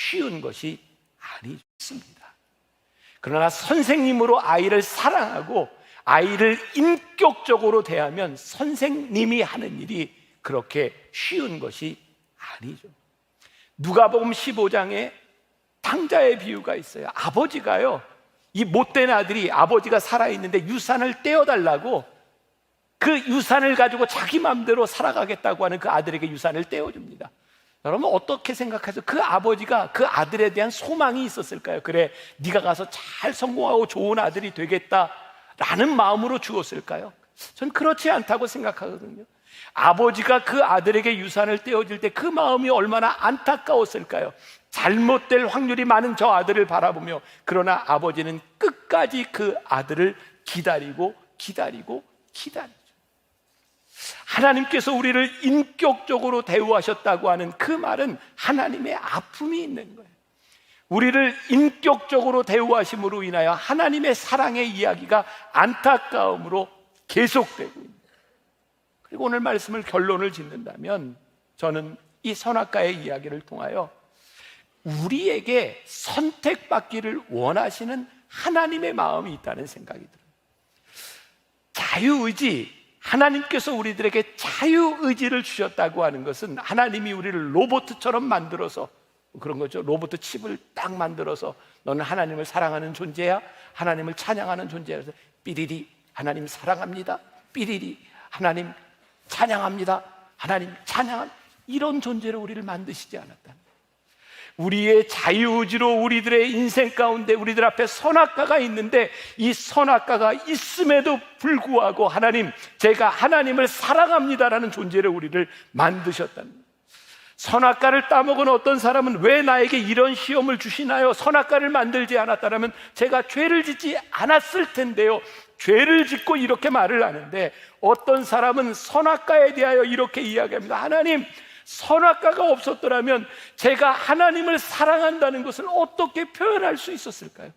쉬운 것이 아니습니다. 그러나 선생님으로 아이를 사랑하고 아이를 인격적으로 대하면 선생님이 하는 일이 그렇게 쉬운 것이 아니죠. 누가복음 15장에 탕자의 비유가 있어요. 아버지가요. 이 못된 아들이 아버지가 살아 있는데 유산을 떼어 달라고 그 유산을 가지고 자기 마음대로 살아가겠다고 하는 그 아들에게 유산을 떼어 줍니다. 여러분 어떻게 생각하세요? 그 아버지가 그 아들에 대한 소망이 있었을까요? 그래, 네가 가서 잘 성공하고 좋은 아들이 되겠다라는 마음으로 주었을까요? 전 그렇지 않다고 생각하거든요. 아버지가 그 아들에게 유산을 떼어줄 때 그 마음이 얼마나 안타까웠을까요? 잘못될 확률이 많은 저 아들을 바라보며 그러나 아버지는 끝까지 그 아들을 기다리고 기다리고 기다리죠. 하나님께서 우리를 인격적으로 대우하셨다고 하는 그 말은 하나님의 아픔이 있는 거예요. 우리를 인격적으로 대우하심으로 인하여 하나님의 사랑의 이야기가 안타까움으로 계속되고 있습니다. 그리고 오늘 말씀을 결론을 짓는다면 저는 이 선악과의 이야기를 통하여 우리에게 선택받기를 원하시는 하나님의 마음이 있다는 생각이 들어요. 자유의지, 하나님께서 우리들에게 자유 의지를 주셨다고 하는 것은 하나님이 우리를 로봇처럼 만들어서 그런 거죠. 로봇 칩을 딱 만들어서 너는 하나님을 사랑하는 존재야. 하나님을 찬양하는 존재야. 삐리리 하나님 사랑합니다. 삐리리 하나님 찬양합니다. 하나님 찬양한 이런 존재로 우리를 만드시지 않았다. 우리의 자유의지로 우리들의 인생 가운데 우리들 앞에 선악과가 있는데 이 선악과가 있음에도 불구하고 하나님 제가 하나님을 사랑합니다라는 존재를 우리를 만드셨다는. 선악과를 따먹은 어떤 사람은 왜 나에게 이런 시험을 주시나요? 선악과를 만들지 않았다면 제가 죄를 짓지 않았을 텐데요. 죄를 짓고 이렇게 말을 하는데 어떤 사람은 선악과에 대하여 이렇게 이야기합니다. 하나님, 선악과가 없었더라면 제가 하나님을 사랑한다는 것을 어떻게 표현할 수 있었을까요?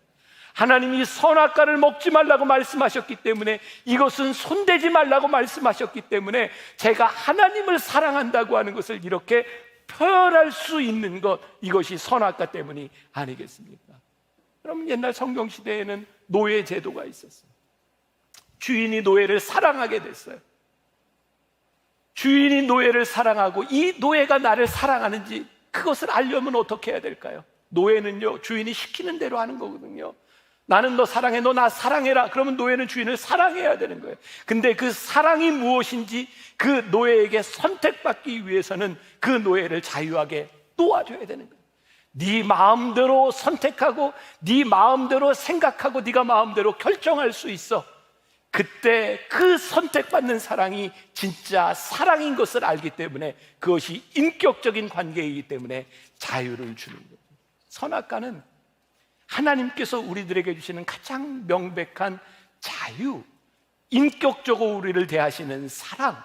하나님이 선악과를 먹지 말라고 말씀하셨기 때문에 이것은 손대지 말라고 말씀하셨기 때문에 제가 하나님을 사랑한다고 하는 것을 이렇게 표현할 수 있는 것 이것이 선악과 때문이 아니겠습니까? 그럼 옛날 성경 시대에는 노예 제도가 있었어요. 주인이 노예를 사랑하게 됐어요. 주인이 노예를 사랑하고 이 노예가 나를 사랑하는지 그것을 알려면 어떻게 해야 될까요? 노예는요, 주인이 시키는 대로 하는 거거든요. 나는 너 사랑해, 너 나 사랑해라. 그러면 노예는 주인을 사랑해야 되는 거예요. 근데 그 사랑이 무엇인지 그 노예에게 선택받기 위해서는 그 노예를 자유하게 도와줘야 되는 거예요. 네 마음대로 선택하고 네 마음대로 생각하고 네가 마음대로 결정할 수 있어. 그때 그 선택받는 사랑이 진짜 사랑인 것을 알기 때문에 그것이 인격적인 관계이기 때문에 자유를 주는 거예요. 선악과는 하나님께서 우리들에게 주시는 가장 명백한 자유, 인격적으로 우리를 대하시는 사랑,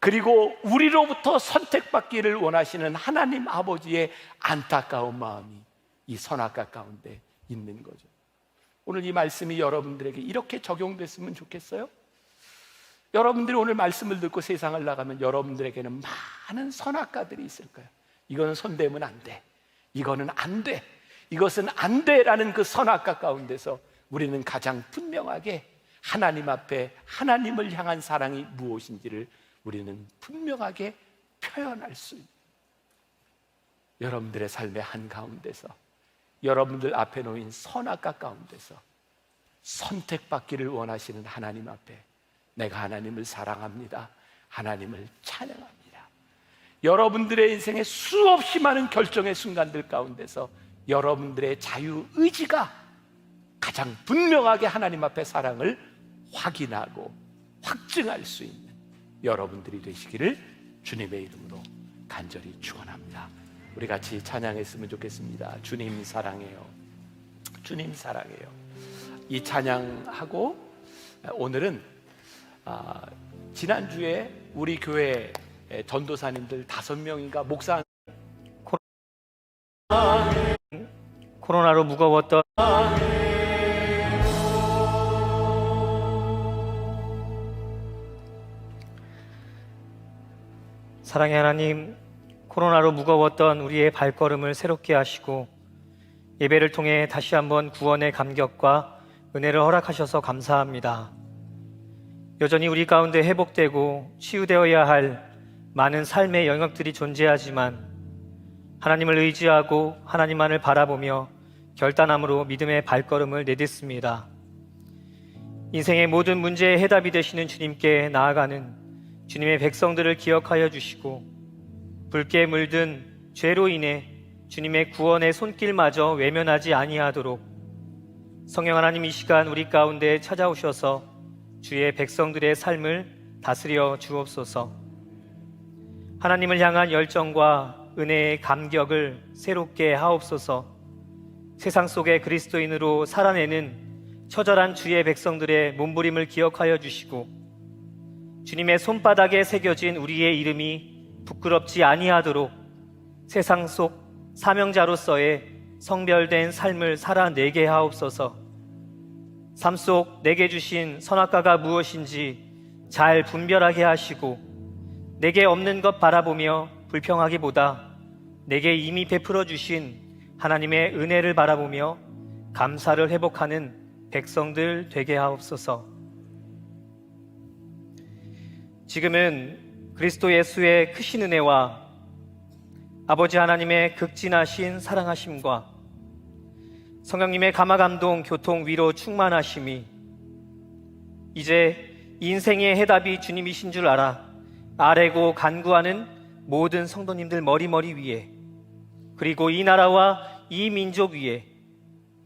그리고 우리로부터 선택받기를 원하시는 하나님 아버지의 안타까운 마음이 이 선악과 가운데 있는 거죠. 오늘 이 말씀이 여러분들에게 이렇게 적용됐으면 좋겠어요? 여러분들이 오늘 말씀을 듣고 세상을 나가면 여러분들에게는 많은 선악과들이 있을 거예요. 이거는 손대면 안 돼. 이거는 안 돼. 이것은 안 돼라는 그 선악과 가운데서 우리는 가장 분명하게 하나님 앞에 하나님을 향한 사랑이 무엇인지를 우리는 분명하게 표현할 수 있는 여러분들의 삶의 한 가운데서 여러분들 앞에 놓인 선악과 가운데서 선택받기를 원하시는 하나님 앞에 내가 하나님을 사랑합니다. 하나님을 찬양합니다. 여러분들의 인생에 수없이 많은 결정의 순간들 가운데서 여러분들의 자유 의지가 가장 분명하게 하나님 앞에 사랑을 확인하고 확증할 수 있는 여러분들이 되시기를 주님의 이름으로 간절히 축원합니다. 우리 같이 찬양했으면 좋겠습니다. 주님 사랑해요. 주님 사랑해요. 이 찬양하고 오늘은 아, 지난주에 우리 교회 전도사님들 다섯 명인가 목사 코로나로 무거웠던 사랑의 하나님 코로나로 무거웠던 우리의 발걸음을 새롭게 하시고 예배를 통해 다시 한번 구원의 감격과 은혜를 허락하셔서 감사합니다. 여전히 우리 가운데 회복되고 치유되어야 할 많은 삶의 영역들이 존재하지만 하나님을 의지하고 하나님만을 바라보며 결단함으로 믿음의 발걸음을 내딛습니다. 인생의 모든 문제의 해답이 되시는 주님께 나아가는 주님의 백성들을 기억하여 주시고 붉게 물든 죄로 인해 주님의 구원의 손길마저 외면하지 아니하도록 성령 하나님 이 시간 우리 가운데 찾아오셔서 주의 백성들의 삶을 다스려 주옵소서. 하나님을 향한 열정과 은혜의 감격을 새롭게 하옵소서. 세상 속에 그리스도인으로 살아내는 처절한 주의 백성들의 몸부림을 기억하여 주시고 주님의 손바닥에 새겨진 우리의 이름이 부끄럽지 아니하도록 세상 속 사명자로서의 성별된 삶을 살아내게 하옵소서. 삶 속 내게 주신 선악과가 무엇인지 잘 분별하게 하시고 내게 없는 것 바라보며 불평하기보다 내게 이미 베풀어 주신 하나님의 은혜를 바라보며 감사를 회복하는 백성들 되게 하옵소서. 지금은 그리스도 예수의 크신 은혜와 아버지 하나님의 극진하신 사랑하심과 성령님의 감화 감동 교통 위로 충만하심이 이제 인생의 해답이 주님이신 줄 알아 아래고 간구하는 모든 성도님들 머리머리 위에 그리고 이 나라와 이 민족 위에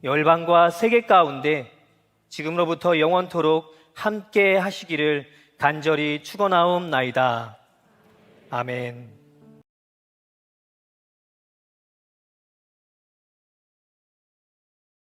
열방과 세계 가운데 지금로부터 영원토록 함께 하시기를 간절히 축원하옵나이다. 아멘.